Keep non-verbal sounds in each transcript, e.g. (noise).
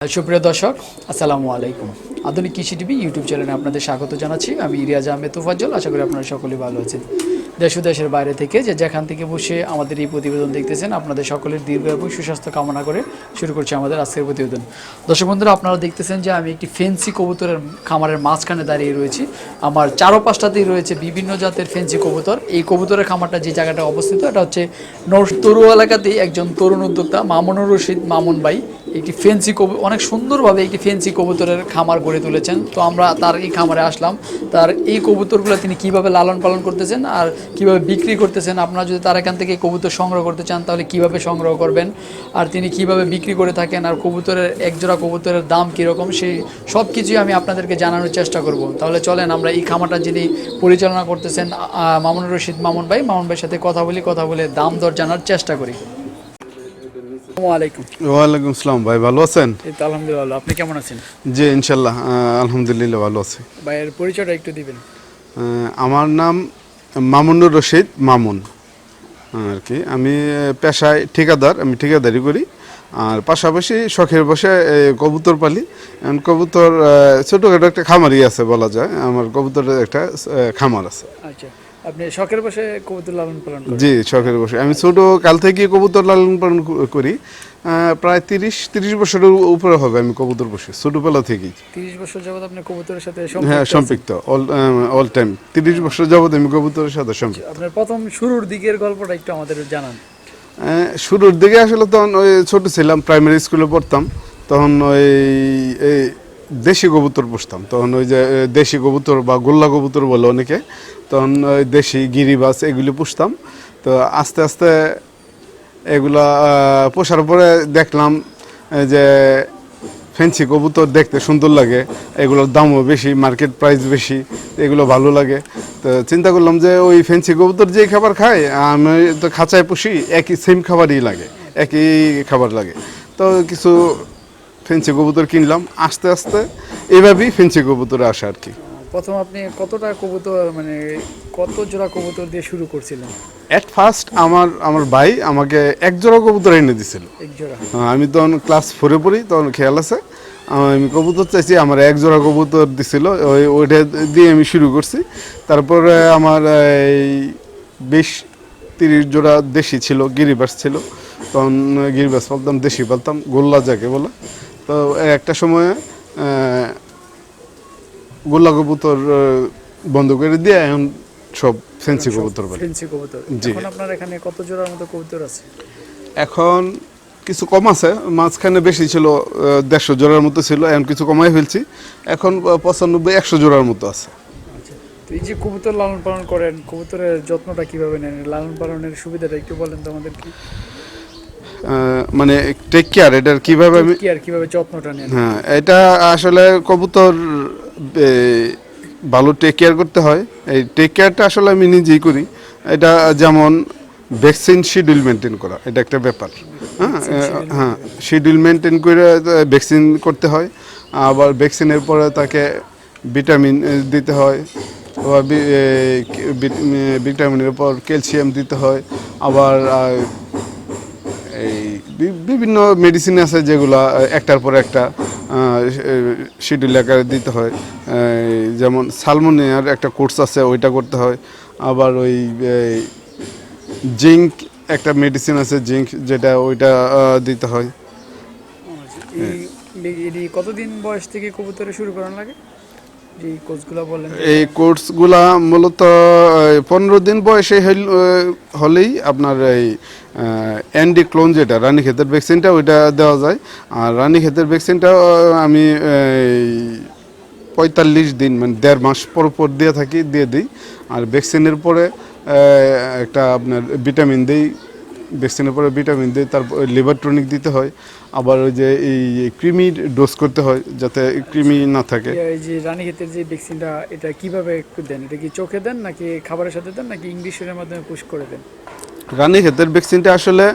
সুপ্রিয় দর্শক, আসসালামু আলাইকুম। আধুনিক কৃষি টিভি ইউটিউব চ্যানেলে আপনাদের স্বাগত জানাচ্ছি। আমি ইরিয়াজ আহমেদ তুফাজ্জল, আশা করি আপনারা সকলে ভালো আছেন। দেশ দেশের বাইরে থেকে যে যেখান থেকে বসে আমাদের এই প্রতিবেদন দেখতেছেন, আপনাদের সকলের দীর্ঘ এবং সুস্বাস্থ্য কামনা করে শুরু করছি আমাদের আজকের প্রতিবেদন। দর্শক বন্ধুরা, আপনারা দেখতেছেন যে আমি একটি ফেন্সি কবুতরের খামারের মাঝখানে দাঁড়িয়ে রয়েছি। আমার চারো পাঁচটাতেই রয়েছে বিভিন্ন জাতের ফেন্সি কবুতর। এই কবুতরের খামারটা যে জায়গাটা অবস্থিত, এটা হচ্ছে নর তরু এলাকাতেই একজন তরুণ উদ্যোক্তা মামুনুর রশিদ মামুন ভাই একটি ফেন্সি কবু, অনেক সুন্দরভাবে একটি ফেন্সি কবুতরের খামার গড়ে তুলেছেন। তো আমরা তার এই খামারে আসলাম। তার এই কবুতরগুলো তিনি কীভাবে লালন পালন করতেছেন আর কীভাবে বিক্রি করতেছেন? আপনারা যদি তার এখান থেকে কবুতর সংগ্রহ করতে চান তাহলে কীভাবে সংগ্রহ করবেন? আর তিনি কীভাবে বিক্রি করে থাকেন? আর কবুতরের একজোড়া কবুতরের দাম কীরকম? সেই সব কিছুই আমি আপনাদেরকে জানানোর চেষ্টা করব। তাহলে চলেন আমরা এই খামারটা যিনি পরিচালনা করতেছেন মামুনুর রশিদ মামুন ভাই মামুন ভাইয়ের সাথে কথা বলি কথা বলে দাম দর জানার চেষ্টা করি। ওয়ালাইকুম আসসালাম ভাই ভালো আছেন? এই তো আলহামদুলিল্লাহ। আপনি কেমন আছেন? জি ইনশাল্লাহ আলহামদুলিল্লাহ ভালো আছি। ভাইয়ের পরিচয়টা একটু দিবেন। আমার নাম মামুনুর রশিদ, মামুন। আর কি। আমি পেশায় ঠিকাদার, আমি ঠিকাদারি করি। আর পাশাপাশি শখের বসে কবুতর পালি। কবুতর ছোটোখাটো একটা খামারই আছে বলা যায়। আমার কবুতরের একটা খামার আছে। আচ্ছা। আপনি শখের বসে কবুতর লালন পালন করেন? জি শখের বসে। আমি ছোট কাল থেকে কবুতর লালন পালন করি। প্রায় তিরিশ তিরিশ বছরের উপরে হবে আমি কবুতর বসে ছোটোবেলা থেকেই। তিরিশ বছর যাবত আপনি কবুতরের সাথে হ্যাঁ সম্পৃক্ত অল অল টাইম তিরিশ বছর যাবত আমি কবুতরের সাথে সম্পৃক্ত। আপনার প্রথম শুরুর দিকের গল্পটা একটু আমাদের জানান। শুরুর দিকে আসলে তখন ওই ছোট ছিলাম প্রাইমারি স্কুলে পড়তাম। তখন ওই এই দেশি কবুতর পুষতাম। তখন ওই যে দেশি কবুতর বা গোল্লা কবুতর বলে অনেকে, তখন ওই দেশি গিরিবাস এগুলি পুষতাম। তো আস্তে আস্তে এগুলা পোষার পরে দেখলাম যে ফেন্সি কবুতর দেখতে সুন্দর লাগে, এগুলোর দামও বেশি, মার্কেট প্রাইস বেশি, এগুলো ভালো লাগে। তো চিন্তা করলাম যে, ওই ফেন্সি কবুতর যেই খাবার খায়, আমি তো খাঁচায় পুষি, একই সেম খাবারই লাগে, একই খাবার লাগে। তো কিছু ফেন্সি কবুতর কিনলাম আস্তে আস্তে। এভাবেই ফেন্সি কবুতরে আসে আর কি। প্রথম আপনি কতটা কবুতর মানে কত জোড়া কবুতর দিয়ে শুরু করছিলেন? অ্যাট ফার্স্ট আমার আমার ভাই আমাকে এক জোড়া কবুতর এনে দিছিল। এক জোড়া। হ্যাঁ, আমি তখন ক্লাস ফোরে পড়ি তখন খেয়াল আছে। আমি কবুতর চাইছি আমার এক জোড়া কবুতর দিছিল ওই ওইটা দিয়ে আমি শুরু করছি। তারপরে আমার এই বিশ তিরিশ জোড়া দেশি ছিল গিরিবাস ছিল। তখন গিরিবাস পালতাম দেশি পালতাম গোল্লা যাকে বলে। তো একটা সময়ে গোল্লা কবুতর বন্ধ করে দিয়ে এখন সব ফেন্সি কবুতর বলে। ফেন্সি কবুতর। জি। এখন আপনার এখানে কত জোড়ার মতো কবুতর আছে? এখন কিছু কম আছে মাঝখানে বেশি ছিল দেড়শো জোড়ার মতো ছিল এখন কিছু কমাই ফেলছি। এখন পঁচানব্বই একশো জোড়ার মতো আছে। আচ্ছা এই যে কবুতর লালন পালন করেন কবুতরের যত্নটা কীভাবে নেন? লালন পালনের সুবিধাটা একটু বলেন তো আমাদের কি আহ, মানে টেক কেয়ার এটার কীভাবে আমি কি আর কীভাবে যত্নটা নেন। হ্যাঁ এটা আসলে কবুতর ভালো টেক কেয়ার করতে হয়। এই টেক কেয়ারটা আসলে আমি নিজেই করি। এটা যেমন ভ্যাকসিন শিডিউল মেনটেন করা এটা একটা ব্যাপার। হ্যাঁ হ্যাঁ শিডিউল মেনটেন করে ভ্যাকসিন করতে হয়। আবার ভ্যাকসিনের পরে তাকে ভিটামিন দিতে হয়। আবার ভিটামিনের পর ক্যালসিয়াম দিতে হয়। আবার বিভিন্ন মেডিসিন আছে যেগুলো একটার পর একটা শিডিউল আকারে দিতে হয়। যেমন সালমোনিয়ার একটা কোর্স আছে ওইটা করতে হয়। আবার ওই জিঙ্ক একটা মেডিসিন আছে জিঙ্ক যেটা ওইটা দিতে হয়। কতদিন বয়স থেকে কবুতরে শুরু করানো লাগে? এই কোর্সগুলা মূলত পনেরো দিন বয়সে হলেই আপনার এই অ্যান্ডি ক্লোন যেটা রানী ক্ষেতের ভ্যাকসিনটা ওইটা দেওয়া যায়। আর রানী ক্ষেতের ভ্যাকসিনটা আমি পঁয়তাল্লিশ দিন মানে দেড় মাস পর পর দিয়ে থাকি, দিয়ে দিই। আর ভ্যাকসিনের পরে একটা আপনার ভিটামিন দিই। ভ্যাকসিনের পরে ভিটামিন দিই, তারপর লিভার টনিক দিতে হয়। আবার ওই যে এই ক্রিমি ডোজ করতে হয়, যাতে ক্রিমি না থাকে। এই যে রানীক্ষেতের যে ভ্যাকসিনটা এটা কীভাবে দেন? এটা কি চোখে দেন নাকি খাবারের সাথে দেন নাকি ইংলিশের মাধ্যমে পুশ করে দেন? রানী ক্ষেতের ভ্যাকসিনটা আসলে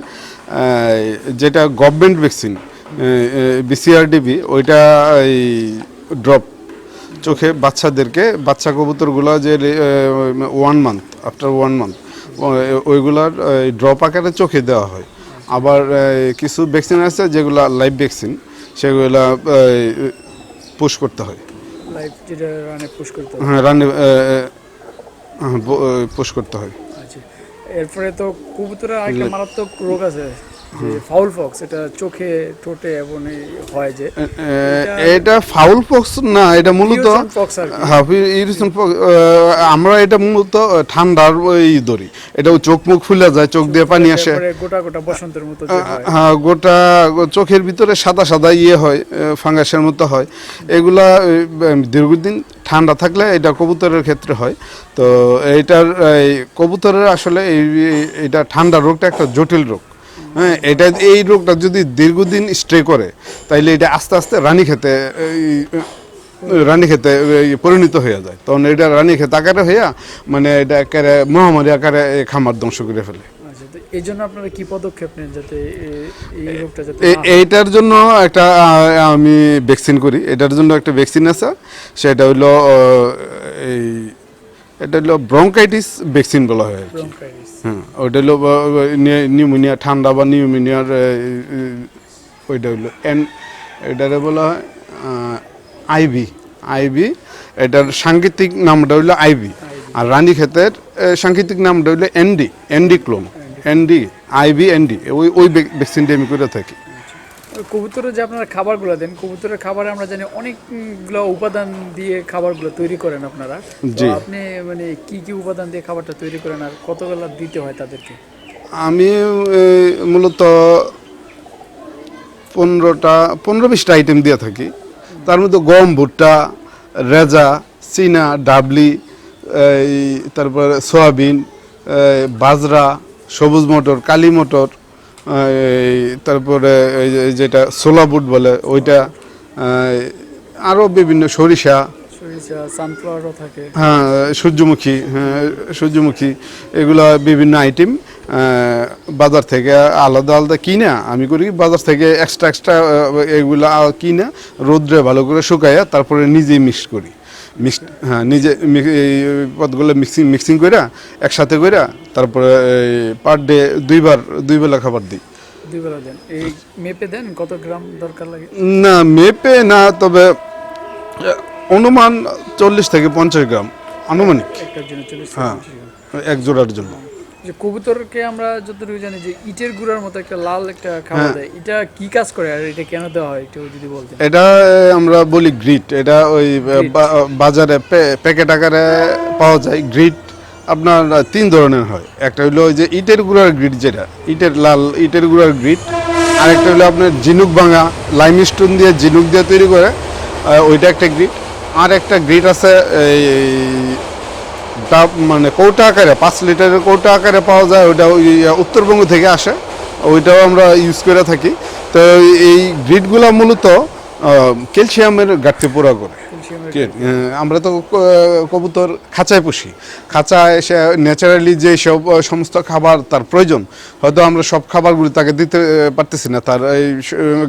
যেটা গভর্নমেন্ট ভ্যাকসিন বিসিআরডিবি ওইটা এই ড্রপ চোখে বাচ্চাদেরকে বাচ্চা কবুতরগুলো যে one month after one month ওইগুলার drop আকারে চোখে দেওয়া হয়। আবার কিছু ভ্যাকসিন আছে যেগুলো লাইভ ভ্যাকসিন সেগুলা পুশ করতে হয়। হ্যাঁ। রানে পুশ করতে হবে হ্যাঁ রান্নে পুশ করতে হয় আচ্ছা এরপরে তো কবুতরের একটা মারাত্মক রোগ আছে। যে ফাউল ফক্স এটা চোখে ঠোঁটে এবং হয় যে এটা ফাউল পক্স না এটা মূলত। হ্যাঁ আমরা এটা মূলত ঠান্ডার ধরি। এটা চোখ মুখ ফুলে যায় চোখ দিয়ে পানি আসে। গোটা গোটা বসন্তের মতো হ্যাঁ। গোটা চোখের ভিতরে সাদা সাদা ইয়ে হয় ফাঙ্গাসের মতো হয়। এগুলা দীর্ঘদিন ঠান্ডা থাকলে এটা কবুতরের ক্ষেত্রে হয়। তো এইটার কবুতরের আসলে এই এটা ঠান্ডা রোগটা একটা জটিল রোগ। হ্যাঁ এটা এই রোগটা যদি দীর্ঘদিন স্ট্রে করে তাইলে এটা আস্তে আস্তে রানী খেতে রানী খেতে পরিণত হয়ে যায়। তখন এটা রানী খেতে আকারে হইয়া মানে এটা একেবারে মহামারী আকারে খামার ধ্বংস করে ফেলে। আচ্ছা এই জন্য আপনারা কি পদক্ষেপ নেন যাতে এই রোগটা যাতে এ- না? এইটার জন্য একটা আমি ভ্যাকসিন করি। এটার জন্য একটা ভ্যাকসিন আছে সেটা হইল এই এটা হলো ব্রঙ্কাইটিস ভ্যাকসিন বলা হয় আর কি। হ্যাঁ ওইটা হলো নিউমোনিয়া ঠান্ডা বা নিউমোনিয়ার ওইটা হইল এন এটারে বলা হয় আইভি আইভি এটার সাংকেতিক নামটা হইল আইভি আর রানী ক্ষেতের সাংকেতিক নামটা হইল ND. ND clone ND IV ND ওই ওই ভ্যাকসিনটি আমি করে থাকি। কবুতরের যে আপনারা খাবারগুলো দেন কবুতরের খাবারে আমরা জানি অনেকগুলো উপাদান দিয়ে খাবারগুলো তৈরি করেন আপনারা। আপনি মানে কি কি উপাদান দিয়ে খাবারটা তৈরি করেন আর কতগুলো দিতে হয় তাদেরকে? আমি মূলত পনেরোটা পনেরো বিশটা আইটেম দিয়ে থাকি। তার মধ্যে গম ভুট্টা রেজা চীনা ডাবলি এই তারপরে সয়াবিন বাজরা সবুজ মটর কালি মটর তারপরে যেটা সোলা বুট বলে ওইটা আরও বিভিন্ন সরিষা। সরিষা থাকে। হ্যাঁ সূর্যমুখী হ্যাঁ সূর্যমুখী এগুলো বিভিন্ন আইটেম বাজার থেকে আলাদা আলাদা কিনা আমি করি বাজার থেকে এক্সট্রা এক্সট্রা এগুলো কিনা রোদ্রে ভালো করে শুকাইয়া তারপরে নিজেই মিক্স করি। মিক্স হ্যাঁ নিজে এই পদগুলো মিক্সিং মিক্সিং কইরা একসাথে কইরা তারপরে পার ডে দুইবার দুই বেলা খাবার দিই। দুই বেলা দেন। এই মেপে দেন কত গ্রাম দরকার লাগে? না মেপে না তবে অনুমান চল্লিশ থেকে পঞ্চাশ গ্রাম আনুমানিক। হ্যাঁ এক জোড়ার জন্য। যে কবুতরকে আমরা যতটুকু জানি যে ইটের গুঁড়ার মতো একটা লাল একটা খাবার হ্যাঁ। দেয় এটা কি কাজ করে আর এটা কেন দেওয়া হয় একটু যদি বলতেন? এটা আমরা বলি গ্রিট। এটা ওই বাজারে প্যাকেট আকারে পাওয়া যায়। গ্রিট আপনার তিন ধরনের হয়। একটা হলো ওই যে ইটের গুঁড়ার গ্রিট যেটা ইটের লাল ইটের গুঁড়ার গ্রিট। আরেকটা হলো আপনার ঝিনুক ভাঙা লাইম স্টোন দিয়ে ঝিনুক দিয়ে তৈরি করে ওইটা একটা গ্রিট। আর একটা গ্রিট আছে এই ডাব মানে কৌটা আকারে, পাঁচ লিটারের কৌটা আকারে পাওয়া যায়, ওইটা ওই উত্তরবঙ্গ থেকে আসে, ওইটাও আমরা ইউজ করে থাকি। তো এই গ্রিডগুলো মূলত ক্যালসিয়ামের ঘাটতি পুরা করে। আমরা তো কবুতর খাঁচায় পুষি। খাঁচায় সে ন্যাচারালি যে সব সমস্ত খাবার তার প্রয়োজন হয়তো আমরা সব খাবারগুলি তাকে দিতে পারতেছি না তার এই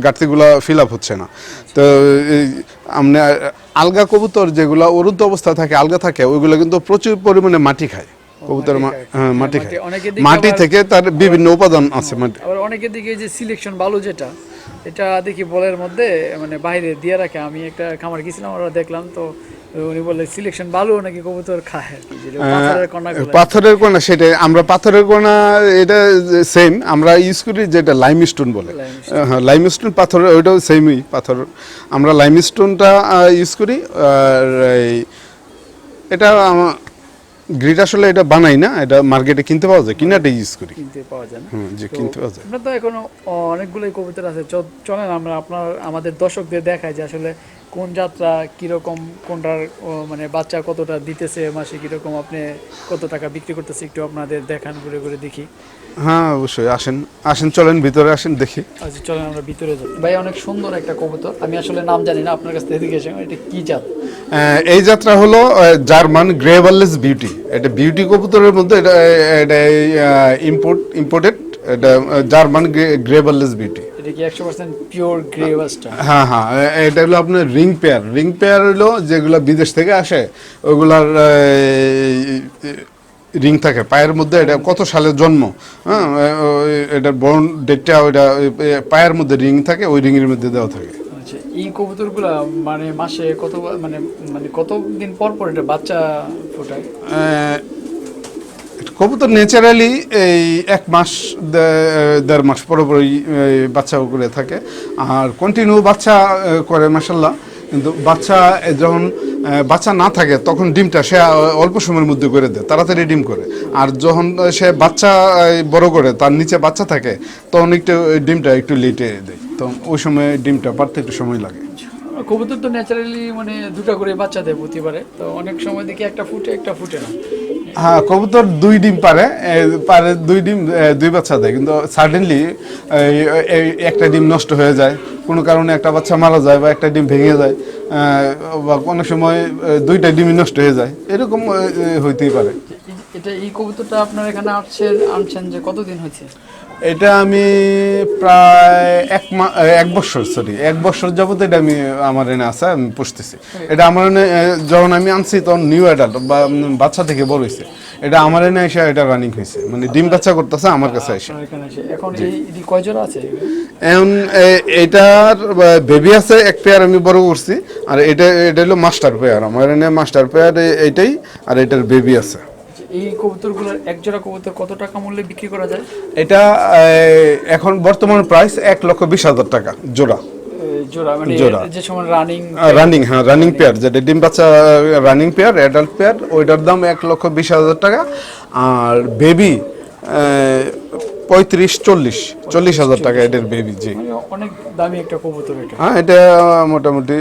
ঘাটতিগুলো ফিল আপ হচ্ছে না। তো এই আমরা আলগা কবুতর যেগুলো অরুদ্ধ অবস্থা থাকে আলগা থাকে ওইগুলো কিন্তু প্রচুর পরিমাণে মাটি খায়। কবুতর মাটি খায়। হ্যাঁ মাটি মাটি- খায়। মাটি থেকে তার বিভিন্ন উপাদান আছে মাটি। আবার অনেকের দিকে যে সিলেকশন ভালো যেটা এটা দেখি বলের মধ্যে মানে বাইরে দিয়ে রাখে। আমি একটা খামার গেছিলাম ওরা দেখলাম তো উনি বলে সিলেকশন ভালো নাকি কবুতর খায়? পাথরের। কোনা সেটাই। আমরা পাথরের কোনা এটা সেম আমরা ইউজ করি যেটা লাইম স্টোন বলে। হ্যাঁ লাইম স্টোন পাথর ওইটাও সেমই পাথর। আমরা লাইম স্টোনটা ইউজ করি আর এটা গ্রিট আসলে এটা বানাই না এটা মার্কেটে কিনতে পাওয়া যায় কিনাটা ইউজ করি। কিনতে পাওয়া যায় না। যে কিনতে পাওয়া যায়। আপনার তো এখন অনেকগুলোই কবুতর আছে। চলেন আমরা আপনার আমাদের দর্শকদের দেখাই যে আসলে কোন যাত্রা কীরকম কোনটার মানে বাচ্চা কতটা দিতেছে মাসে কীরকম আপনি কত টাকা বিক্রি করতেছে একটু আপনাদের দেখান ঘুরে ঘুরে দেখি। হ্যাঁ অবশ্যই আসেন আসেন চলেন ভিতরে আসেন দেখি। আচ্ছা চলেন আমরা ভিতরে যাই। ভাই অনেক সুন্দর একটা কবুতর। আমি আসলে নাম জানি না আপনার কাছ থেকে এসে এটা কি জাত? এই যাত্রা হলো জার্মান গ্রেভারলেস বিউটি। এটা বিউটি কবুতরের মধ্যে এটা এটা ইম্পোর্ট ইম্পোর্টেড এটা জার্মান গ্রেভারলেস বিউটি। এটা কি একশো পার্সেন্ট পিওর গ্রে হ্যাঁ হ্যাঁ এটা হলো আপনার রিং পেয়ার রিং পেয়ার হলো যেগুলো বিদেশ থেকে আসে ওগুলার রিং থাকে পায়ের মধ্যে এটা কত সালে জন্ম? হ্যাঁ এ- ওই- এটার বর্ন ডেটটা ওইটা ওই পায়ের মধ্যে রিং থাকে ওই রিংয়ের মধ্যে দেওয়া থাকে। এই কবুতরগুলা মানে মাসে কত মানে মানে কত দিন পর পর এটা বাচ্চা ফোটায়? কবুতর ন্যাচারালি এই এক মাস দেড় মাস পরপরই এই, বাচ্চা করে থাকে। আর কন্টিনিউ বাচ্চা করে মাসাল্লাহ কিন্তু বাচ্চা যখন বাচ্চা না থাকে, তখন ডিমটা সে অল্প সময়ের মধ্যে করে দেয়, তাড়াতাড়ি ডিম করে। আর যখন সে বাচ্চা বড় করে, তার নিচে বাচ্চা থাকে, তখন একটু ডিমটা একটু লেটে দেয়। তো ওই সময় ডিমটা পারতে একটু সময় লাগে। কবুতর তো ন্যাচারালি মানে দুটা করে বাচ্চা দেয় প্রতিবারে। তো অনেক সময় দেখি একটা ফুটে একটা ফুটে না। হ্যাঁ কবুতর দুই ডিম পারে পারে দুই ডিম দুই বাচ্চা দেয়। কিন্তু সাডেনলি একটা ডিম নষ্ট হয়ে যায়। কোনো কারণে একটা বাচ্চা মারা যায় বা একটা ডিম ভেঙে যায় বা অনেক সময় দুইটা ডিমই নষ্ট হয়ে যায়। এরকম হইতেই পারে। এটা এই কবুতরটা আপনার এখানে আসছেন আনছেন যে কতদিন হয়েছে? এটা আমি প্রায় এক মা এক বছর সরি এক বছর যাবত এটা আমি আমার এনে আসা আমি পুষতেছি। এটা আমার এনে যখন আমি আনছি তখন নিউ অ্যাডাল্ট বা বাচ্চা থেকে বড় হয়েছে এটা আমার এনে এসে এটা রানিং হয়েছে মানে ডিম বাচ্চা করতেছে আমার কাছে এসে আছে? এখন এটার বেবি আছে এক পেয়ার আমি বড় করছি। আর এটা এটা হলো মাস্টার পেয়ার আমার এনে মাস্টার পেয়ার এইটাই আর এটার বেবি আছে। এই কবুতরগুলোর এক জোড়া কবুতর কত টাকা মূল্যে বিক্রি করা যায়? এটা এখন বর্তমান প্রাইস এক লক্ষ বিশ হাজার টাকা জোড়া। জোড়া মানে যে সময় রানিং রানিং হ্যাঁ রানিং পেয়ার যেটা ডিম বাচ্চা রানিং পেয়ার অ্যাডাল্ট পেয়ার ওইটার দাম এক লক্ষ বিশ হাজার টাকা। আর বেবি পঁয়ত্রিশ চল্লিশ চল্লিশ হাজার টাকা এটার বেবি জি। মানে অনেক দামি একটা কবুতর এটা। হ্যাঁ এটা মোটামুটি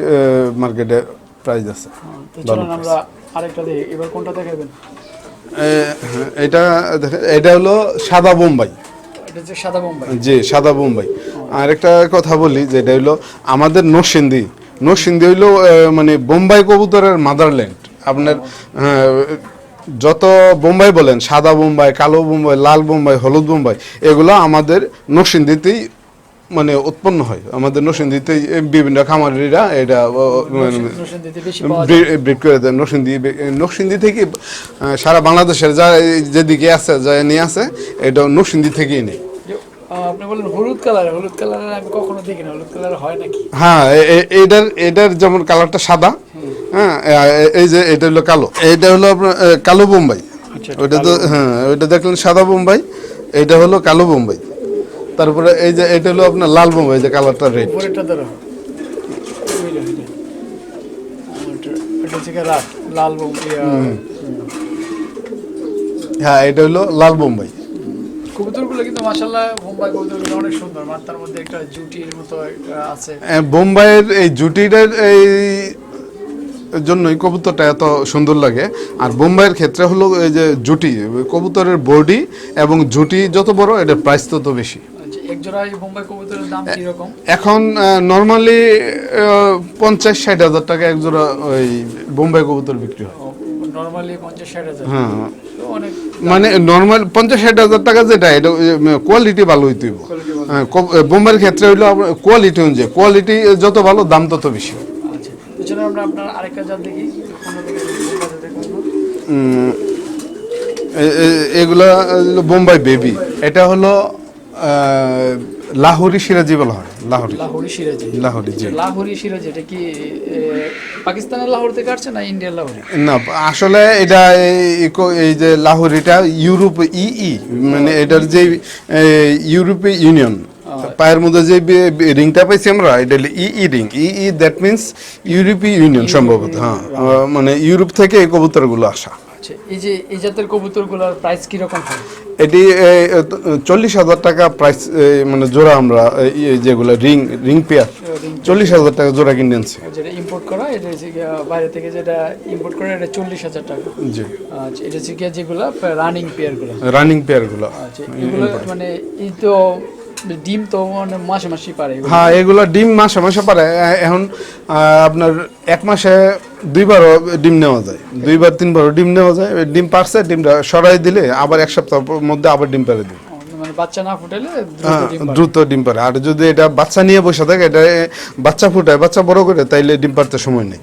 মার্কেটে প্রাইস আছে। আমরা আরেকটা দেখি এবার কোনটা দেখাবেন? এ, হ্যাঁ, এটা এটা হলো সাদা বোম্বাই। সাদা বোম্বাই। জি সাদা বোম্বাই। আর একটা কথা বলি যে এটা হলো আমাদের নরসিংদী। নরসিংদী হইল মানে বোম্বাই কবুতরের মাদারল্যান্ড আপনার যত বোম্বাই বলেন সাদা বোম্বাই কালো বোম্বাই লাল বোম্বাই হলুদ বোম্বাই এগুলো আমাদের নরসিংদীতেই মানে উৎপন্ন হয়। আমাদের নরসিংদীতে বিভিন্ন খামারিরা এটা মানে ব্রিড করে দেয় নরসিংদী নরসিংদী থেকে সারা বাংলাদেশের যা যেদিকে আছে যা নিয়ে আছে এটা নরসিংদী থেকেই নেই। আপনি বলেন হলুদ কালার হলুদ কালার আমি কখনো দেখি না। হলুদ কালার হয় নাকি? হ্যাঁ এটার এটার যেমন কালারটা সাদা হ্যাঁ এই যে এটা হলো কালো। এটা হলো আপনার কালো বোম্বাই। আচ্ছা, ওইটা তো হ্যাঁ দেখলেন সাদা বোম্বাই এটা হলো কালো বোম্বাই। তারপরে এই যে এটা হলো আপনার লাল বোম্বাই যে কালারটা রেড হ্যাঁ এটা হলো লাল বোম্বাই। কবুতরগুলো কিন্তু মাশাল্লাহ বোম্বাই কবুতরগুলো অনেক সুন্দর মানে মধ্যে একটা জুটির মতো আছে। বোম্বাইয়ের এই জুটিটার এই জন্যই কবুতরটা এত সুন্দর লাগে। আর বোম্বাইয়ের ক্ষেত্রে হলো এই যে জুটি কবুতরের বডি এবং জুটি যত বড় এটার প্রাইস তত বেশি। এখন নর্মালি পঞ্চাশ ষাট হাজার টাকা এক জোড়া ওই বোম্বাই কবুতর বিক্রি হয়। হ্যাঁ। মানে নর্মাল পঞ্চাশ ষাট হাজার টাকা যেটা এটা কোয়ালিটি ভালো হইতে। হ্যাঁ, বোম্বাইয়ের ক্ষেত্রে হইল কোয়ালিটি অনুযায়ী। কোয়ালিটি যত ভালো দাম তত বেশি আচ্ছা আমরা আপনার আরেকটা জাত দেখি। এগুলা বোম্বাই বেবি। এটা হলো লাহোরি সিরাজি বলা হয় লাহোরি। লাহোরি সিরাজি। লাহোরি জি। লাহোরি সিরাজি এটা কি পাকিস্তানের লাহোর থেকে আসছে না ইন্ডিয়ার লাহোরি? না আসলে এটা এই- যে লাহোরিটা ইউরোপ ইই মানে এটার যে ইউরোপীয় ইউনিয়ন পায়ের মধ্যে যে রিংটা পাইছি আমরা এটা হলো E E ring. E E that means ইউরোপীয় ইউনিয়ন সম্ভবত হ্যাঁ। মানে ইউরোপ থেকে এই কবুতরগুলো আসা। আচ্ছা এই যে এই জাতের কবুতরগুলোর প্রাইস কীরকম হয়? এটি চল্লিশ হাজার টাকা প্রাইস মানে জোড়া আমরা যেগুলো রিং রিং পেয়ার। চল্লিশ হাজার টাকা জোড়া কিনে আনছি। যেটা ইম্পোর্ট করা এটা হচ্ছে বাইরে থেকে যেটা ইম্পোর্ট করা এটা চল্লিশ হাজার টাকা। জি। আচ্ছা এটা হচ্ছে যেগুলো রানিং পেয়ারগুলো রানিং পেয়ারগুলো আচ্ছা এগুলো মানে এই তো ডিম তো মানে মাসে পারে হ্যাঁ এগুলো ডিম মাসে মাসে পারে। এখন আপনার এক মাসে দুইবারও ডিম নেওয়া যায়। দুইবার তিনবারও ডিম নেওয়া যায়। ডিম পারছে ডিমটা সরাই দিলে আবার এক সপ্তাহের মধ্যে আবার ডিম পারে দিবে। মানে বাচ্চা না ফুটালে দ্রুত হ্যাঁ ডিম পারে। দ্রুত ডিম পারে। আর যদি এটা বাচ্চা নিয়ে বসে থাকে এটা বাচ্চা ফুটায় বাচ্চা বড় করে তাইলে ডিম পারতে সময় নেই।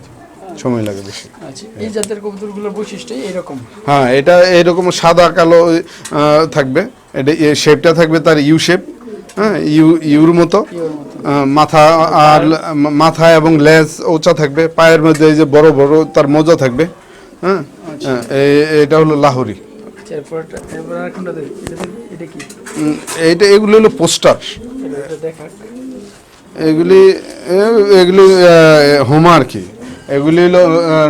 সময় লাগে বেশি। আচ্ছা এই জাতের কবুতরগুলোর বৈশিষ্ট্য এরকম? হ্যাঁ এটা এরকম সাদা কালো থাকবে। এটা শেপটা থাকবে তার ইউ শেপ হ্যাঁ ইউ ইউর মতো। মাথা আর মাথা এবং লেজ উঁচা থাকবে পায়ের মধ্যে এই যে বড় বড় তার মোজা থাকবে। হ্যাঁ হ্যাঁ, এ- এটা হলো লাহোরি। আচ্ছা এইটা এগুলো হলো পোস্টার। এগুলি এগুলি হোমা আর কি। এগুলি হলো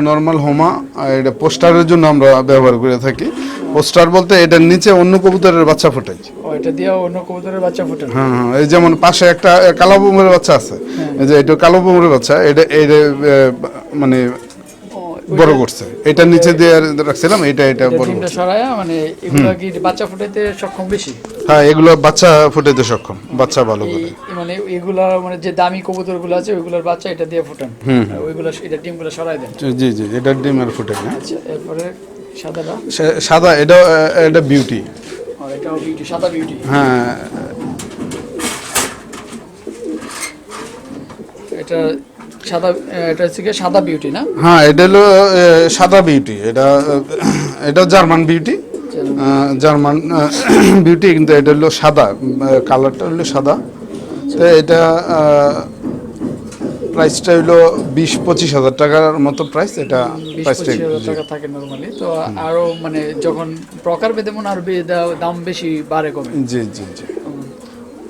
নর্মাল হোমা আর এটা পোস্টারের জন্য আমরা ব্যবহার করে থাকি। পোস্টার বলতে এটার নিচে অন্য কবুতরের বাচ্চা ফোটাই ও এটা দিয়ে অন্য কবুতরের বাচ্চা হ্যাঁ হ্যাঁ এই যেমন পাশে একটা কালো বোমরের বাচ্চা আছে। এই যে এটা কালো বোমরের বাচ্চা এটা এটা মানে বড় করছে। এটা নিচে দিয়ে রাখছিলাম এটা এটা বড় সরায়া মানে এগুলো কি বাচ্চা ফুটাইতে সক্ষম বেশি? হ্যাঁ এগুলো বাচ্চা ফুটাইতে সক্ষম বাচ্চা ভালো করে। মানে এগুলা মানে যে দামি কবুতরগুলো আছে ওইগুলোর বাচ্চা এটা দিয়ে ফুটান। আর ওইগুলো এটা ডিমগুলো সরাই দেন। জি জি এটা ডিমের ফুটে না আচ্ছা এরপরে সাদাটা? সাদা এটা এটা বিউটি আর এটাও বিউটি সাদা বিউটি হ্যাঁ। এটা সাদা এটা হচ্ছে কি সাদা বিউটি না? হ্যাঁ এটা হলো সাদা বিউটি এটা এটা জার্মান বিউটি জার্মান। বিউটি (clears throat) কিন্তু এটা হলো সাদা। কালারটা হলো সাদা। তো এটা প্রাইসটা হলো বিশ পঁচিশ হাজার টাকার মতো প্রাইস এটা প্রাইসটা টাকা থাকে নর্মালি তো আরও মানে যখন প্রকার ভেদে মনে আর দাম বেশি বাড়ে কমে। জি জি জি।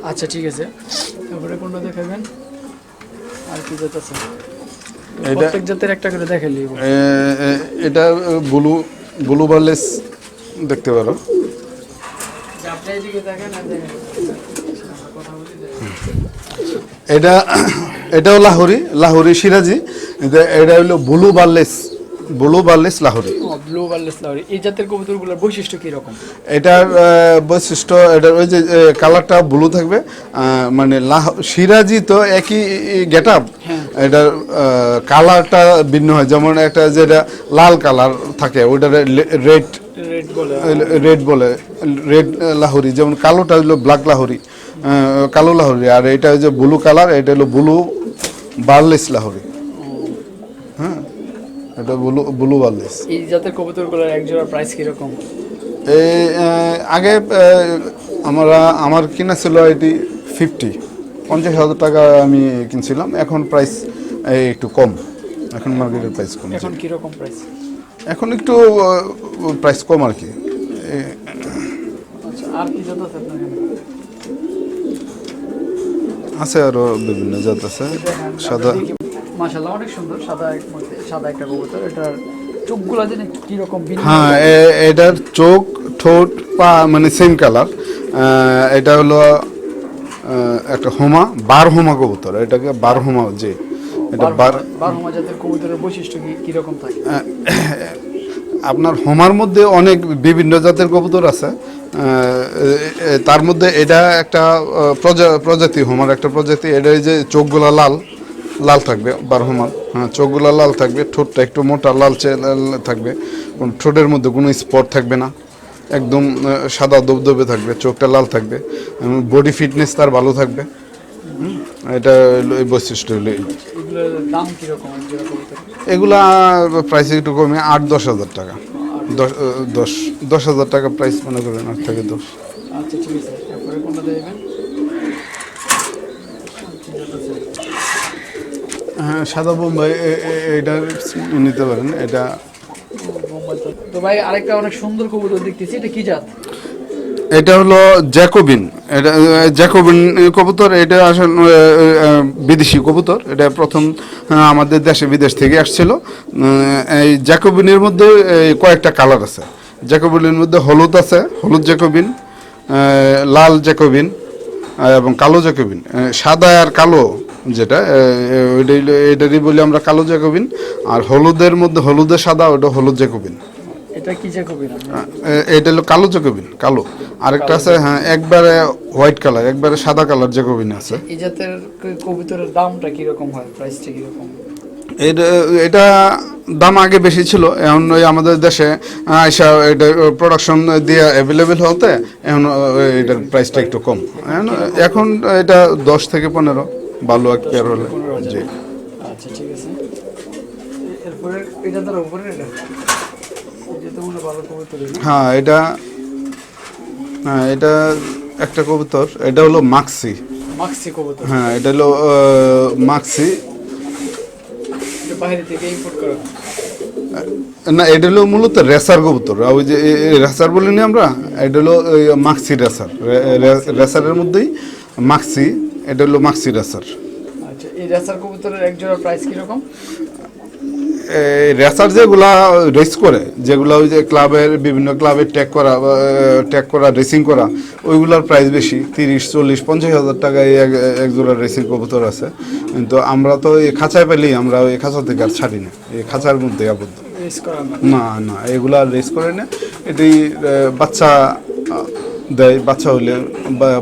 আচ্ছা ঠিক আছে। তারপরে কোনটা দেখাবেন? আর কি জাত আছে? এটা- প্রত্যেক জাতের একটা করে দেখালি এটা ব্লু ব্লু বার্লেস দেখতে পারো। আপনি এদিকে দেখেন আর দেখেন এটা এটাও লাহোরি লাহোরি সিরাজি এটা- হলো blue barless blue barless Lahori. Blue barless Lahori এই জাতের কবুতরগুলোর বৈশিষ্ট্য কি রকম? এটার বৈশিষ্ট্য এটার ওই যে কালারটা ব্লু থাকবে মানে লাহ সিরাজি তো একই গেট আপ হ্যাঁ। এটার কালারটা ভিন্ন হয়। যেমন একটা যেটা লাল কালার থাকে ওইটা রেড। রেড বলে। রেড বলে রেড লাহোরি। যেমন কালোটা হলো ব্ল্যাক লাহোরি। কালো লাহোরি। আর এটা যে ব্লু কালার এটা হলো ব্লু বার্লেস লাহোরি। হ্যাঁ এটা ব্লু ব্লু বার্লেস। এই জাতের কবুতরগুলোর এক জোড়া প্রাইস কি রকম এই আগে আমরা আমার কিনা ছিল এটি ফিফটি পঞ্চাশ হাজার টাকা আমি কিনছিলাম এখন প্রাইস একটু কম। এখন মার্কেটের প্রাইস কম। এখন কি রকম প্রাইস এখন একটু প্রাইস কম আর কি। আচ্ছা আর কি জাত আছে আছে আরও বিভিন্ন জাত আছে। সাদা। মাশাআল্লাহ অনেক সুন্দর। সাদা এক সাদা একটা কবুতর। এটার চোখগুলো যেন কি রকম হ্যাঁ এটার চোখ ঠোঁট পা মানে সেম কালার এটা হলো একটা হোমা বার হোমা কবুতর। এটাকে বার হোমা যে এটা বার বারহমা জাতের কবুতরের বৈশিষ্ট্য কি কি রকম থাকে? আপনার হোমার মধ্যে অনেক বিভিন্ন জাতের কবুতর আছে। তার মধ্যে এটা একটা প্রজা- প্রজাতি হোমার একটা প্রজাতি এটা এই যে চোখগুলা লাল লাল থাকবে বার হোমার হ্যাঁ চোখগুলা লাল থাকবে ঠোঁটটা একটু মোটা লালচে লাল থাকবে। কোন ঠোঁটের মধ্যে কোনো স্পট থাকবে না একদম সাদা দবদবে থাকবে চোখটা লাল থাকবে বডি ফিটনেস তার ভালো থাকবে। এটা এই বৈশিষ্ট্য হলো এগুলা প্রাইস একটু কমে আট দশ হাজার টাকা। দশ দশ দশ হাজার টাকা প্রাইস মনে করেন আট থেকে দশ। আচ্ছা ঠিক আছে। তারপরে কোনটা দেবেন হ্যাঁ সাদা বোম্বাই এটা নিতে পারেন এটা তো ভাই আরেকটা অনেক সুন্দর কবুতর দেখতেছি এটা কি জাত? এটা হলো জ্যাকোবিন। এটা জ্যাকোবিন কবুতর, এটা আসলে বিদেশি কবুতর। এটা প্রথম আমাদের দেশে, বিদেশ থেকে আসছিল। এই জ্যাকোবিনের মধ্যে কয়েকটা কালার আছে। জ্যাকোবিনের মধ্যে হলুদ আছে, হলুদ জ্যাকোবিন লাল জ্যাকোবিন এবং কালো জ্যাকোবিন। সাদা আর কালো যেটা হলো- এটারই বলি আমরা কালো জ্যাকোবিন, আর হলুদের মধ্যে হলুদের সাদা, ওটা হলুদ জ্যাকোবিন। এটা কি জ্যাকোবিন এটা হলো কালো জ্যাকোবিন কালো। আরেকটা আছে হ্যাঁ একবারে হোয়াইট কালার একবারে সাদা কালার জ্যাকোবিন আছে। এই জাতের কবুতরের দামটা কি রকম হয় প্রাইসটা কি রকম এটা এটা দাম আগে বেশি ছিল এখন ওই আমাদের দেশে আইসা এটা প্রোডাকশন দিয়ে অ্যাভেলেবেল হতে এখন এটার প্রাইসটা একটু কম। এখন- এটা দশ থেকে পনেরো ভালো এক পেয়ার হলে। জি। আচ্ছা ঠিক আছে। এরপরে এটা তার উপরে এটা? হয় এটা হ্যাঁ এটা একটা কবুতর এটা হলো মাক্সি। মাক্সি কবুতর। হ্যাঁ এটা হলো মাক্সি। বাইরে থেকে ইম্পোর্ট করা। না এটা হলো মূলত রেসার কবুতর। ওই যে রেসার বলিনি আমরা? এটা হলো মাক্সি রেসার। রেসারের মধ্যেই মাক্সি এটা হলো মাক্সি রেসার। আচ্ছা এই রেসার কবুতরের এক জোড়া প্রাইস কীরকম? রেসার যেগুলা রেস করে যেগুলা ওই যে ক্লাবের বিভিন্ন ক্লাবে ট্যাগ করা ট্যাগ করা রেসিং করা ওইগুলোর প্রাইস বেশি। তিরিশ চল্লিশ পঞ্চাশ হাজার টাকায় এক এক জোড়া রেসিং কবুতর আছে। কিন্তু আমরা তো এই খাঁচায় পেলেই আমরা ওই খাঁচা থেকে আর ছাড়ি না। এই খাঁচার মধ্যে আবদ্ধ। না না না এগুলা রেস করে না। এটি বাচ্চা দেয় বাচ্চা হলে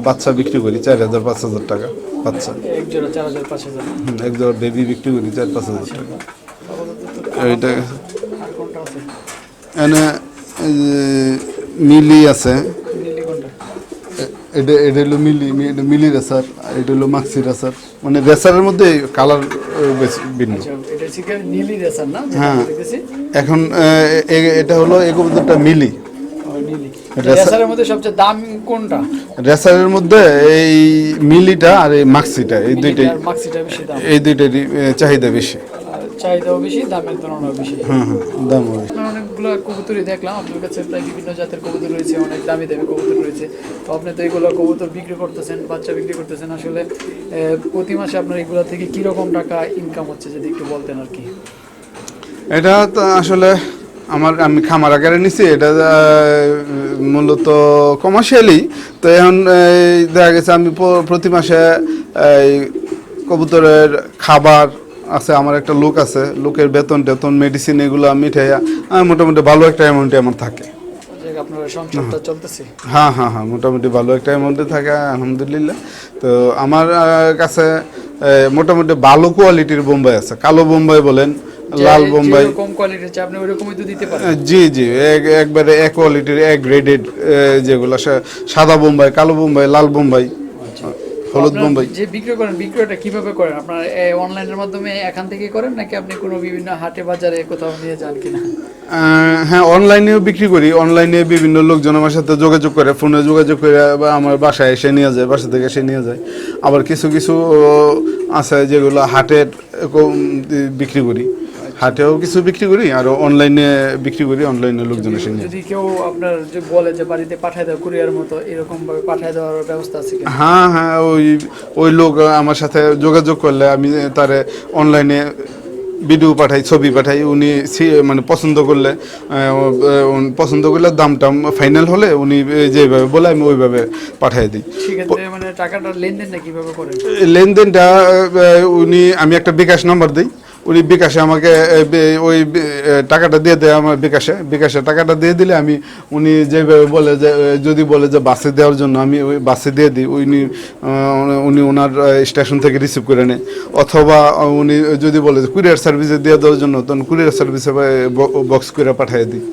বাচ্চা বিক্রি করি চার হাজার পাঁচ হাজার টাকা বাচ্চা। এক জোড়া চার হাজার পাঁচ হাজার। হুম, এক জোড়া বেবি বিক্রি করি চার পাঁচ হাজার টাকা। আর এনে মিলি আছে। এটা এটা হলো মিলি এটা মিলি রেসার এটা হলো মাক্সি রেসার। মানে রেসারের মধ্যে কালার বেশি ভিন্ন। আচ্ছা এটা হ্যাঁ। এখন এটা হলো এই কবুতরটা মিলি। রেসারের মধ্যে সবচেয়ে দাম কোনটা? রেসারের মধ্যে এই মিলিটা আর এই মাক্সিটা এই দুইটাই এই দুইটারই চাহিদা বেশি। চাহিদাও বেশি দামের তুলনাও বেশি। হ্যাঁ হ্যাঁ দাম বেশি। অনেকগুলো কবুতরই দেখলাম আপনার কাছে প্রায় বিভিন্ন জাতের কবুতর রয়েছে অনেক দামি দামি কবুতর রয়েছে। তো আপনি তো এগুলো কবুতর বিক্রি করতেছেন বাচ্চা বিক্রি করতেছেন আসলে প্রতি মাসে আপনার এগুলো থেকে কি রকম টাকা ইনকাম হচ্ছে যদি একটু বলতেন আর কি? এটা তো আসলে আমার আমি খামার আকারে নিছি এটা মূলত কমার্শিয়ালি তো এখন এই দেখা গেছে আমি প্রতি মাসে এই কবুতরের খাবার আছে আমার একটা লোক আছে লোকের বেতন টেতন মেডিসিন এগুলো আমি আহ, মোটামুটি ভালো একটা অ্যামাউন্টে আমার থাকে। যে আপনার সংসারটা চলতেছে। হ্যাঁ হ্যাঁ হ্যাঁ মোটামুটি ভালো একটা অ্যামাউন্টে থাকে আলহামদুলিল্লাহ। তো আমার কাছে মোটামুটি ভালো কোয়ালিটির বোম্বাই আছে কালো বোম্বাই বলেন লাল বোম্বাই। কম কোয়ালিটির আছে আপনি ওইরকমই তো দিতে পারেন। জি জি এক- একবারে এক কোয়ালিটির এক গ্রেডেড যেগুলো সাদা বোম্বাই কালো বোম্বাই লাল বোম্বাই। হলুদ বোম্বাই। যে বিক্রি করেন বিক্রয়টা কীভাবে করেন? আপনার অনলাইনের মাধ্যমে এখান থেকে করেন নাকি আপনি কোনো বিভিন্ন হাটে বাজারে কোথাও নিয়ে যান কিনা? হ্যাঁ অনলাইনেও বিক্রি করি। অনলাইনে বিভিন্ন লোকজন আমার সাথে যোগাযোগ করে ফোনে যোগাযোগ করে বা আমার বাসায় এসে নিয়ে যায় বাসা থেকে এসে নিয়ে যায়। আবার কিছু কিছু আছে যেগুলো হাটের বিক্রি করি। হাটেও কিছু বিক্রি করি আর অনলাইনে বিক্রি করি অনলাইনে লোকজন এসে নিয়ে। যদি কেউ আপনার যে বলে যে বাড়িতে পাঠায় দেওয়া কুরিয়ার মতো এরকম ভাবে পাঠায় দেওয়ার ব্যবস্থা আছে হ্যাঁ হ্যাঁ ওই ওই লোক আমার সাথে যোগাযোগ করলে আমি তারে অনলাইনে ভিডিও পাঠাই ছবি পাঠাই উনি মানে পছন্দ করলে পছন্দ করলে দামটা ফাইনাল হলে উনি যেভাবে বলে আমি ওইভাবে পাঠিয়ে দিই। মানে লেনদেনটা উনি আমি একটা বিকাশ নাম্বার দিই। উনি বিকাশে আমাকে ওই টাকাটা দিয়ে দেয় আমার বিকাশে। বিকাশে টাকাটা দিয়ে দিলে আমি উনি যেভাবে বলে যে যদি বলে যে বাসে দেওয়ার জন্য আমি ওই বাসে দিয়ে দিই উনি উনি ওনার স্টেশন থেকে রিসিভ করে নেয়। অথবা উনি যদি বলে যে কুরিয়ার সার্ভিসে দিয়ে দেওয়ার জন্য তখন কুরিয়ার সার্ভিসে বক্স করে পাঠিয়ে দিই।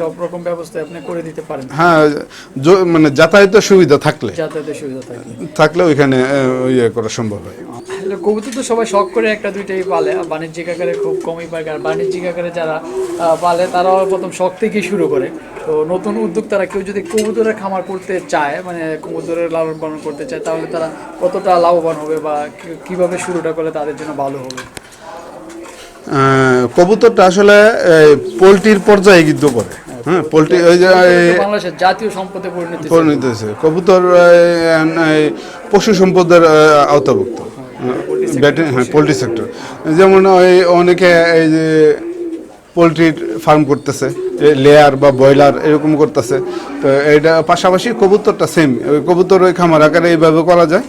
সব রকম ব্যবস্থা আপনি করে দিতে পারেন? হ্যাঁ মানে যাতায়াতের সুবিধা থাকলে। যাতায়াতের সুবিধা থাকে থাকলে ওইখানে ইয়ে করা সম্ভব হয়। কবুতর তো সবাই শখ করে একটা দুইটাই পালে। বাণিজ্যিক আকারে খুব কমই পায় আর বাণিজ্যিক আকারে যারা পালে তারাও প্রথম শখ থেকেই শুরু করে। তো নতুন উদ্যোক্তারা কেউ যদি কবুতরের খামার করতে চায় মানে কবুতরের লালন পালন করতে চায় তাহলে তারা কতটা লাভবান হবে বা কীভাবে শুরুটা করলে তাদের জন্য ভালো হবে? কবুতরটা আসলে পোলট্রির পর্যায়ে কিন্তু করে হ্যাঁ পোলট্রি ওই যে বাংলাদেশের জাতীয় সম্পদে পরিণত হয়েছে। পরিণত হয়েছে। কবুতর পশু সম্পদের আওতাভুক্ত। ব্যাটে হ্যাঁ পোলট্রি সেক্টর যেমন ওই অনেকে এই যে পোলট্রির ফার্ম করতেছে লেয়ার বা ব্রয়লার এরকম করতেছে। তো এটা পাশাপাশি কবুতরটা সেম ওই কবুতর ওই খামার আকারে এইভাবে করা যায়।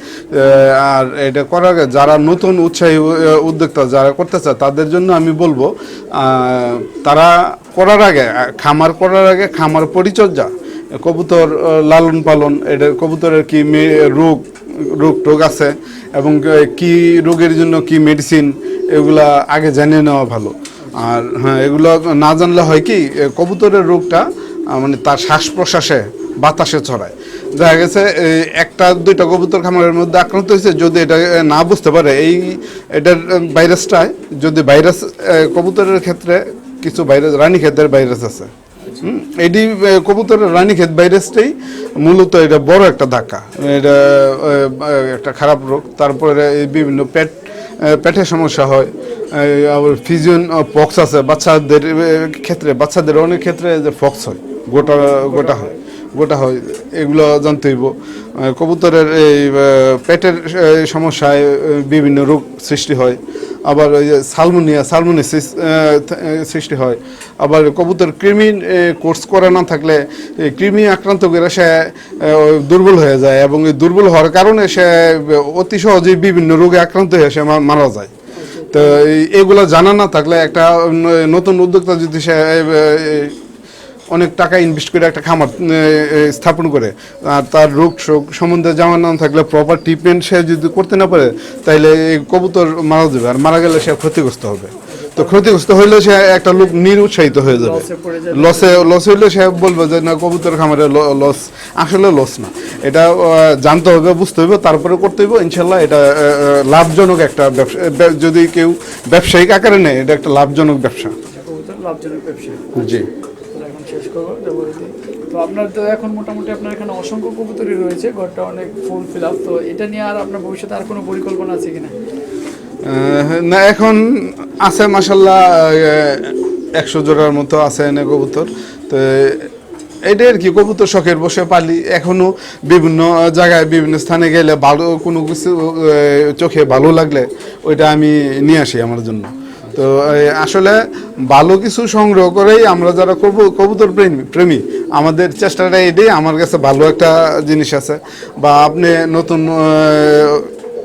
আর এটা করার যারা নতুন উৎসাহী উদ্যোক্তা যারা করতে চায়, তাদের জন্য আমি বলব তারা করার আগে খামার করার আগে খামার পরিচর্যা, কবুতর লালন পালন, এটা কবুতরের কি রোগ রোগ টোগ আছে এবং কি রোগের জন্য কি মেডিসিন এগুলা আগে জানিয়ে নেওয়া ভালো। আর হ্যাঁ এগুলো না জানলে হয় কি কবুতরের রোগটা মানে তার শ্বাস প্রশ্বাসে বাতাসে ছড়ায়। দেখা গেছে একটা দুইটা কবুতর খামারের মধ্যে আক্রান্ত হয়েছে, যদি এটা না বুঝতে পারে, এই, এটার ভাইরাসটায় যদি ভাইরাস কবুতরের ক্ষেত্রে কিছু ভাইরাস রানী ক্ষেত্রের ভাইরাস আছে। এটি কবুতরের রানী ক্ষেত ভাইরাসটাই মূলত এটা বড় একটা ধাক্কা। এটা একটা খারাপ রোগ। তারপরে বিভিন্ন পেট পেটের সমস্যা হয়। আবার ফিজিয়ন পক্স আছে। বাচ্চাদের ক্ষেত্রে, বাচ্চাদের অনেক ক্ষেত্রে যে ফক্স হয়। গোটা গোটা হয়। গোটা হয়, এগুলো জানতে হইব। কবুতরের এই পেটের সমস্যায় বিভিন্ন রোগ সৃষ্টি হয়। আবার ওই যে সালমোনিয়া, সালমোনিসিস সৃষ্টি হয়। আবার কবুতর কৃমি কোর্স করা না থাকলে কৃমি আক্রান্ত করে সে দুর্বল হয়ে যায় এবং এই দুর্বল হওয়ার কারণে সে অতি সহজেই বিভিন্ন রোগে আক্রান্ত হয়ে সে মারা যায়। তো এগুলো জানা না থাকলে একটা নতুন উদ্যোক্তা যদি সে অনেক টাকা ইনভেস্ট করে একটা খামার স্থাপন করে। আর তার রোগ শোক সম্বন্ধে জানা না থাকলে প্রপার ট্রিটমেন্ট সে যদি করতে না পারে তাহলে এই কবুতর মারা যাবে। আর মারা গেলে সে ক্ষতিগ্রস্ত হবে। তো ক্ষতিগ্রস্ত হইলে সে একটা লোক নিরুৎসাহিত হয়ে যাবে। লসে। লসে হইলে সে বলবে যে না কবুতর খামারে লস আসলে লস না। এটা জানতে হবে বুঝতে হবে তারপরে করতে হবে ইনশাল্লাহ এটা লাভজনক একটা ব্যবসা যদি কেউ ব্যবসায়িক আকারে নেয় এটা একটা লাভজনক ব্যবসা। লাভজনক ব্যবসা জি। শেষ করব দেবরীতে তো আপনার তো এখন মোটামুটি আপনার এখানে অসংখ্য কবুতরই রয়েছে ঘরটা অনেক ফুল ফিল আপ তো এটা নিয়ে আর আপনার ভবিষ্যতে আর কোনো পরিকল্পনা আছে কিনা? না এখন আছে মাসাল্লাহ একশো জোড়ার মতো আছে এনে কবুতর। তো এটাই আর কি কবুতর শখের বসে পালি। এখনও বিভিন্ন জায়গায় বিভিন্ন স্থানে গেলে ভালো কোনো কিছু চোখে ভালো লাগলে ওইটা আমি নিয়ে আসি আমার জন্য। তো আসলে ভালো কিছু সংগ্রহ করেই আমরা যারা কবু- কবুতর প্রেমী প্রেমী, আমাদের চেষ্টাটা এটাই, আমার কাছে ভালো একটা জিনিস আছে। বা আপনি নতুন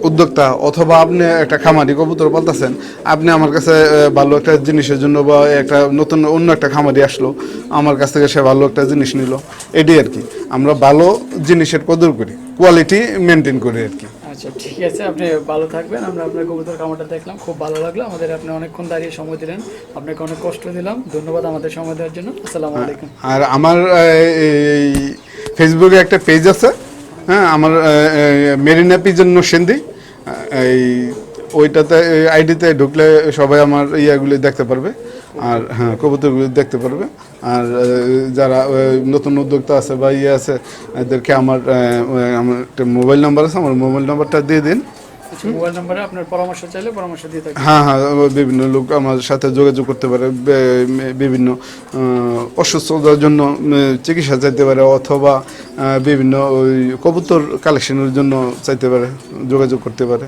উদ্যোক্তা অথবা আপনি একটা খামারি কবুতর বলতেছেন আপনি আমার কাছে ভালো একটা জিনিসের জন্য বা একটা নতুন, অন্য একটা খামারি আসলো, আমার কাছ থেকে সে ভালো একটা জিনিস নিল। এটাই আর কি। আমরা ভালো জিনিসের কদর করি কোয়ালিটি মেনটেন করি আর কি। আচ্ছা ঠিক আছে, আপনি ভালো থাকবেন। আমরা আপনার কবুতর কামাটা দেখলাম, খুব ভালো লাগল। আমাদের আপনি অনেকক্ষণ দাঁড়িয়ে সময় দিলেন। আপনাকে অনেক কষ্ট দিলাম। ধন্যবাদ আমাদের সময় দেওয়ার জন্য। আসসালামু আলাইকুম। আর আমার এই ফেসবুকে একটা পেজ আছে। হ্যাঁ আমার মেরিনা পিজন নসেন্দি। এই, ওইটাতে আইডিতে ঢুকলে সবাই আমার ইয়াগুলি দেখতে পারবে। আর হ্যাঁ কবুতরগুলি দেখতে পারবে। আর যারা নতুন উদ্যোক্তা আছে বা ইয়ে আছে এদেরকে আমার আমার একটা মোবাইল নাম্বার আছে আমার মোবাইল নাম্বারটা দিয়ে দিন। আচ্ছা মোবাইল নাম্বারে আপনার পরামর্শ চাইলে পরামর্শ দিয়ে হ্যাঁ হ্যাঁ বিভিন্ন লোক আমার সাথে যোগাযোগ করতে পারে বিভিন্ন অসুস্থতার জন্য চিকিৎসা চাইতে পারে অথবা বিভিন্ন ওই কবুতর কালেকশনের জন্য চাইতে পারে যোগাযোগ করতে পারে।